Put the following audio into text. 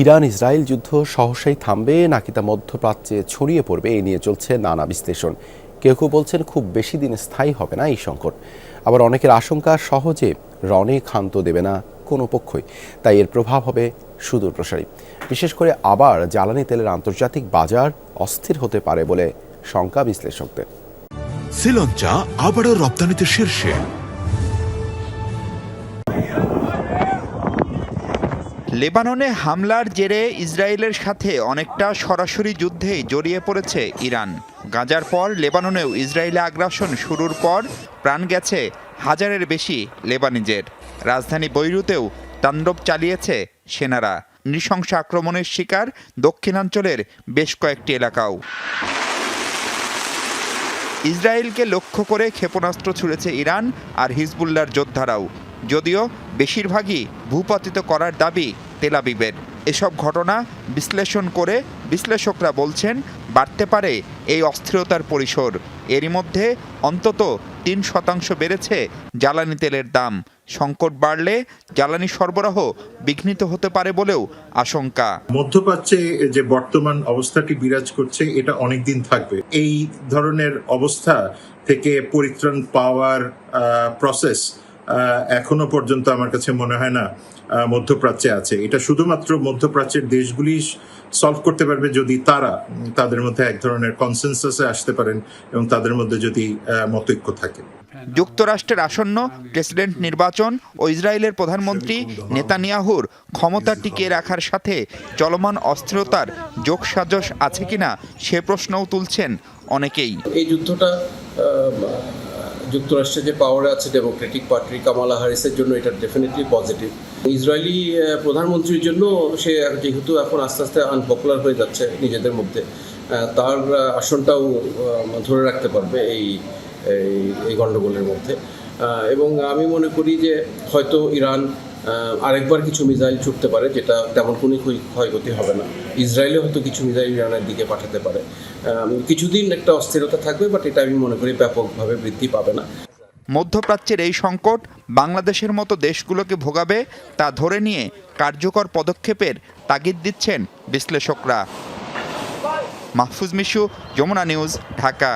Iran Israel যুদ্ধ সহসাই থামবে, নাকি তা মধ্যপ্রাচ্যে ছড়িয়ে পড়বে, এ নিয়ে চলছে নানা বিশ্লেষণ। কেউ কেউ বলছেন খুব বেশি দিন স্থায়ী হবে না এই সংকট। আবার অনেকের আশঙ্কা সহজে রণে ক্ষান্ত দেবে না কোনো পক্ষই। তাই এর প্রভাব হবে সুদূর প্রসারী। বিশেষ করে আবার জ্বালানি তেলের আন্তর্জাতিক বাজার অস্থির হতে পারে বলে শঙ্কা বিশ্লেষকদের। শ্রীলঙ্কা আবারও রপ্তানিতে শীর্ষে। লেবাননে হামলার জেরে ইসরায়েলের সাথে অনেকটা সরাসরি যুদ্ধেই জড়িয়ে পড়েছে ইরান। গাজার পর লেবাননেও ইসরায়েলে আগ্রাসন শুরুর পর প্রাণ গেছে হাজারের বেশি লেবানিজের। রাজধানী বৈরুতেও তাণ্ডব চালিয়েছে সেনারা। নৃশংস আক্রমণের শিকার দক্ষিণাঞ্চলের বেশ কয়েকটি এলাকাও। ইসরায়েলকে লক্ষ্য করে ক্ষেপণাস্ত্র ছুড়েছে ইরান আর হিজবুল্লার যোদ্ধারাও। যদিও বেশিরভাগই ভূপাতিত করার দাবি তেলাবিবের এসব ঘটনা বিশ্লেষণ করে বিশ্লেষকরা বলছেন, বাড়তে পারে এই অস্থিরতার পরিসর। এরই মধ্যে অন্তত তিন শতাংশ বেড়েছে জ্বালানি তেলের দাম। সংকট বাড়লে জ্বালানি সরবরাহ বিঘ্নিত হতে পারে বলেও আশঙ্কা। মধ্যপ্রাচ্যে যে বর্তমান অবস্থাটি বিরাজ করছে, এটা অনেক দিন থাকবে। এই ধরনের অবস্থা থেকে পরিত্রাণ পাওয়ার প্রসেস এখনও পর্যন্ত আমার কাছে মনে হয় না আহ, মধ্যপ্রাচ্যে আছে। এটা শুধুমাত্র মধ্যপ্রাচ্যের দেশগুলি সলভ করতে পারবে যদি তারা তাদের মধ্যে এক ধরনের কনসেনসাসে আসতে পারেন এবং তাদের মধ্যে যদি মতৈক্য থাকে। যুক্তরাষ্ট্রের আসন্ন প্রেসিডেন্ট নির্বাচন ও ইসরায়েলের প্রধানমন্ত্রী নেতানিয়াহুর ক্ষমতা টিকিয়ে রাখার সাথে চলমান অস্থিরতার যোগসাজশ আছে কিনা সে প্রশ্নও তুলছেন অনেকেই। এই যুদ্ধটা যুক্তরাষ্ট্রে যে পাওয়ার আছে ডেমোক্রেটিক পার্টি কামালা হারিসের জন্য এটা ডেফিনেটলি পজিটিভ ইসরায়েলি প্রধানমন্ত্রীর জন্য সে যেহেতু এখন আস্তে আস্তে আনপপুলার হয়ে যাচ্ছে নিজেদের মধ্যে তার আসনটাও ধরে রাখতে পারবে এই, এই- গণ্ডগোলের মধ্যে। এবং আমি মনে করি যে হয়তো ইরান আরেকবার কিছু মিসাইল ছুটতে পারে, যেটা তেমন কোনো ক্ষয়ক্ষতি হবে না। ইসরায়েলে হয়তো কিছু মিসাইল ইরানের দিকে পাঠাতে পারে। কিছুদিন একটা অস্থিরতা থাকবে বাট এটা আমি মনে করি ব্যাপকভাবে বৃদ্ধি পাবে না। মধ্যপ্রাচ্যের এই সংকট বাংলাদেশের মতো দেশগুলোকে ভোগাবে, তা ধরে নিয়ে কার্যকর পদক্ষেপের তাগিদ দিচ্ছেন বিশ্লেষকরা। মাহফুজ মিশু, যমুনা নিউজ, ঢাকা।